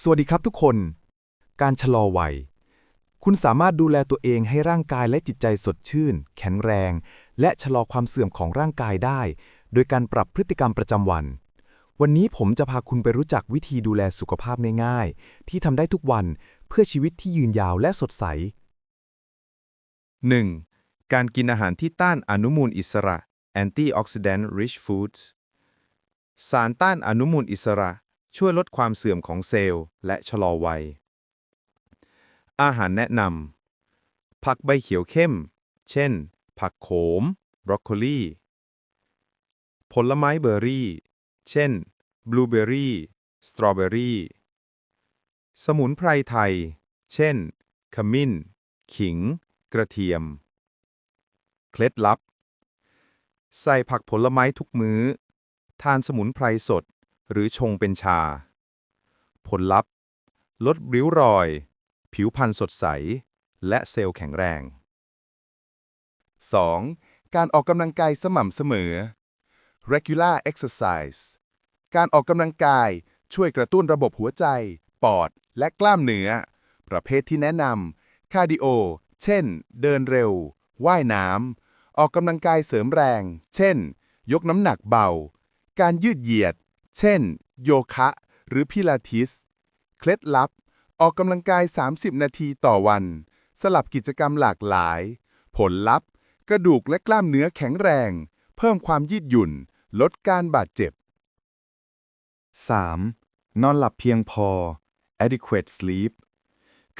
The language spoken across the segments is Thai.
สวัสดีครับทุกคน การชะลอวัย คุณสามารถดูแลตัวเองให้ร่างกายและจิตใจสดชื่น แข็งแรง และชะลอความเสื่อมของร่างกายได้ โดยการปรับพฤติกรรมประจำวัน วันนี้ผมจะพาคุณไปรู้จักวิธีดูแลสุขภาพง่ายๆ ที่ทำได้ทุกวันเพื่อชีวิตที่ยืนยาวและสดใส 1. การกินอาหารที่ต้านอนุมูลอิสระ antioxidant rich foods สารต้านอนุมูลอิสระ ช่วยลดความเสื่อมของเซลล์และชะลอวัย อาหารแนะนำผักใบเขียวเข้ม เช่น ผักโขม บรอกโคลีผลไม้เบอร์รี่ เช่น บลูเบอร์รี่ สตรอเบอร์รี่ สมุนไพรไทย เช่น ขมิ้น ขิง กระเทียม เคล็ดลับ ใส่ผักผลไม้ทุกมื้อ ทานสมุนไพรสด หรือชงเป็นชา ผลลัพธ์ ลดริ้วรอย ผิวพรรณสดใส และเซลล์แข็งแรง 2. การออกกำลังกายสม่ำเสมอ regular exercise การออกกำลังกายช่วยกระตุ้นระบบหัวใจ ปอด และกล้ามเนื้อ ประเภทที่แนะนำคาร์ดิโอ เช่น เดินเร็ว ว่ายน้ำ ออกกำลังกายเสริมแรง เช่น ยกน้ำหนักเบา การยืดเหยียด เช่น โยคะ หรือพิลาทิส เคล็ดลับ ออกกำลังกาย 30 นาทีต่อวัน สลับกิจกรรมหลากหลาย ผลลัพธ์ กระดูกและกล้ามเนื้อแข็งแรง เพิ่มความยืดหยุ่น ลดการบาดเจ็บ 3. นอนหลับเพียงพอ adequate sleep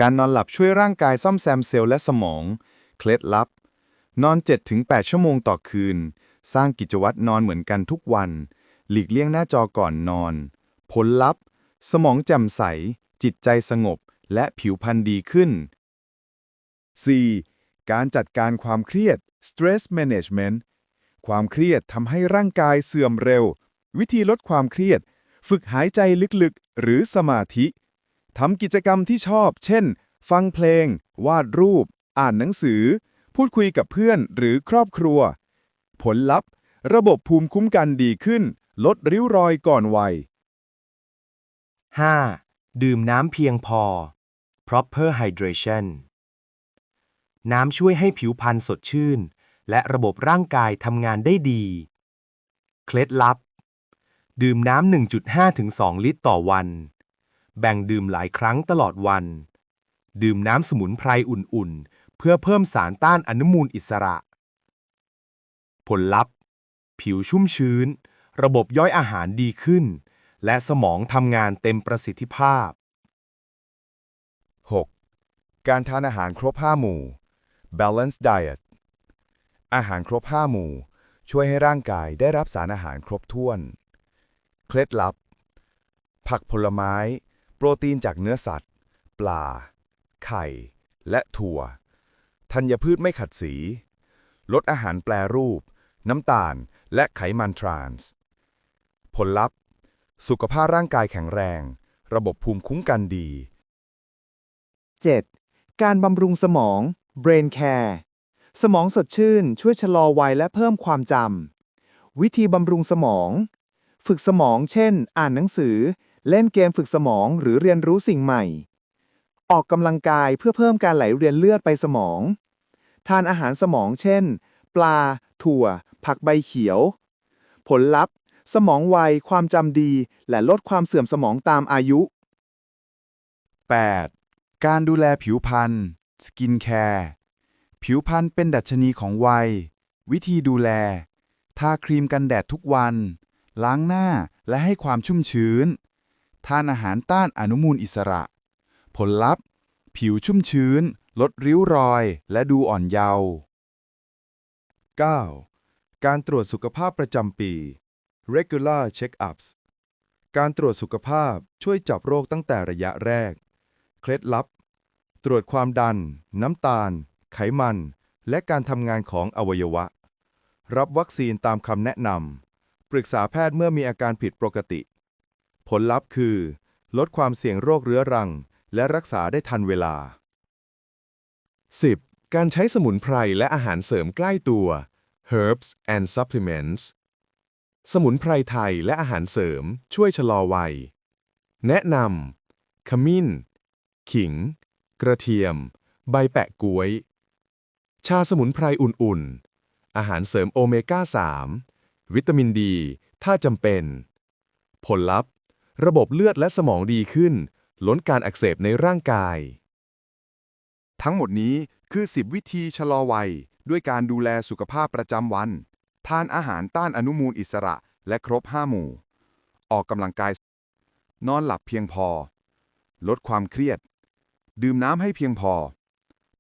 การนอนหลับช่วยร่างกายซ่อมแซมเซลล์และสมอง เคล็ดลับ นอน 7-8 ชั่วโมงต่อคืน สร้างกิจวัตรนอนเหมือนกันทุกวัน หลีกเลี่ยงหน้าจอก่อนนอน ผลลัพธ์ สมองแจ่มใส จิตใจสงบ และผิวพรรณดีขึ้น 4. การจัดการความเครียด stress management ความเครียดทำให้ร่างกายเสื่อมเร็ว วิธีลดความเครียด ฝึกหายใจลึกๆ หรือสมาธิ ทำกิจกรรมที่ชอบ เช่น ฟังเพลง วาดรูป อ่านหนังสือ พูดคุยกับเพื่อนหรือครอบครัว ผลลัพธ์ ระบบภูมิคุ้มกันดีขึ้น ลดริ้วรอยก่อนวัย 5. ดื่มน้ำเพียงพอ proper hydration น้ำช่วยให้ผิวพรรณสดชื่น และระบบร่างกายทำงานได้ดี เคล็ดลับ ดื่มน้ำ 1.5 ถึง 2 ลิตรต่อวัน แบ่งดื่มหลายครั้งตลอดวัน ดื่มน้ำสมุนไพรอุ่นๆ เพื่อเพิ่มสารต้านอนุมูลอิสระ ผลลัพธ์ ผิวชุ่มชื้น ระบบย่อยอาหารดีขึ้น และสมองทำงานเต็มประสิทธิภาพ 6. การทานอาหารครบ 5 หมู่ balanced diet อาหารครบ 5 หมู่ ช่วยให้ร่างกายได้รับสารอาหารครบถ้วน เคล็ดลับ ผักผลไม้ โปรตีนจากเนื้อสัตว์ ปลา ไข่ และถั่ว ธัญพืชไม่ขัดสี ลดอาหารแปรรูป น้ำตาล และไขมันทรานส์ ผลลัพธ์ สุขภาพร่างกายแข็งแรง ระบบภูมิคุ้มกันดี 7. การบำรุงสมอง Brain Care สมองสดชื่น ช่วยชะลอวัยและเพิ่มความจำ วิธีบำรุงสมอง ฝึกสมอง เช่น อ่านหนังสือ เล่นเกมฝึกสมองหรือเรียนรู้สิ่งใหม่ ออกกำลังกายเพื่อเพิ่มการไหลเวียนเลือดไปสมอง ทานอาหารสมอง เช่น ปลา ถั่ว ผักใบเขียว ผลลัพธ์ สมองไว ความจำดี และลดความเสื่อมสมองตามอายุ 8. การดูแลผิวพรรณ Skin Care ผิวพรรณเป็นดัชนีของวัย วิธีดูแล ทาครีมกันแดดทุกวัน ล้างหน้าและให้ความชุ่มชื้น ทานอาหารต้านอนุมูลอิสระ ผลลัพธ์ ผิวชุ่มชื้น ลดริ้วรอยและดูอ่อนเยาว์ 9. การตรวจสุขภาพประจำปี regular check-ups การตรวจสุขภาพช่วยจับโรคตั้งแต่ระยะแรก เคล็ดลับ ตรวจความดัน น้ำตาล ไขมัน และการทำงานของอวัยวะ รับวัคซีนตามคำแนะนำ ปรึกษาแพทย์เมื่อมีอาการผิดปกติ ผลลัพธ์คือ ลดความเสี่ยงโรคเรื้อรัง และรักษาได้ทันเวลา 10. การใช้สมุนไพรและอาหารเสริมใกล้ตัว herbs and supplements สมุนไพรไทยและอาหารเสริมช่วยชะลอวัย แนะนำขมิ้น ขิง กระเทียม ใบแปะก๊วย ชาสมุนไพรอุ่นๆ อาหารเสริมโอเมก้า 3 วิตามินดี ถ้าจำเป็น ผลลัพธ์ ระบบเลือดและสมองดีขึ้นลดการอักเสบในร่างกาย ทั้งหมดนี้คือ 10 วิธีชะลอวัย ด้วยการดูแลสุขภาพประจำวัน ทานอาหารต้านอนุมูลอิสระ และครบ 5 หมู่ ออกกำลังกาย นอนหลับเพียงพอ ลดความเครียด ดื่มน้ำให้เพียงพอ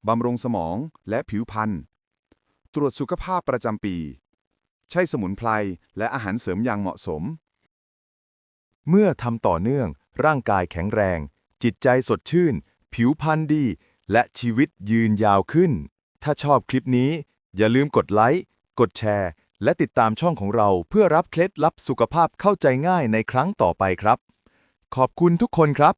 บำรุงสมองและผิวพรรณ ตรวจสุขภาพประจำปี ใช้สมุนไพรและอาหารเสริมอย่างเหมาะสม เมื่อทำต่อเนื่อง ร่างกายแข็งแรง จิตใจสดชื่น ผิวพรรณดี และชีวิตยืนยาวขึ้น ถ้าชอบคลิปนี้ อย่าลืมกดไลค์ กดแชร์ และติดตามช่องของเราเพื่อรับเคล็ดลับสุขภาพเข้าใจง่ายในครั้งต่อไปครับ ขอบคุณทุกคนครับ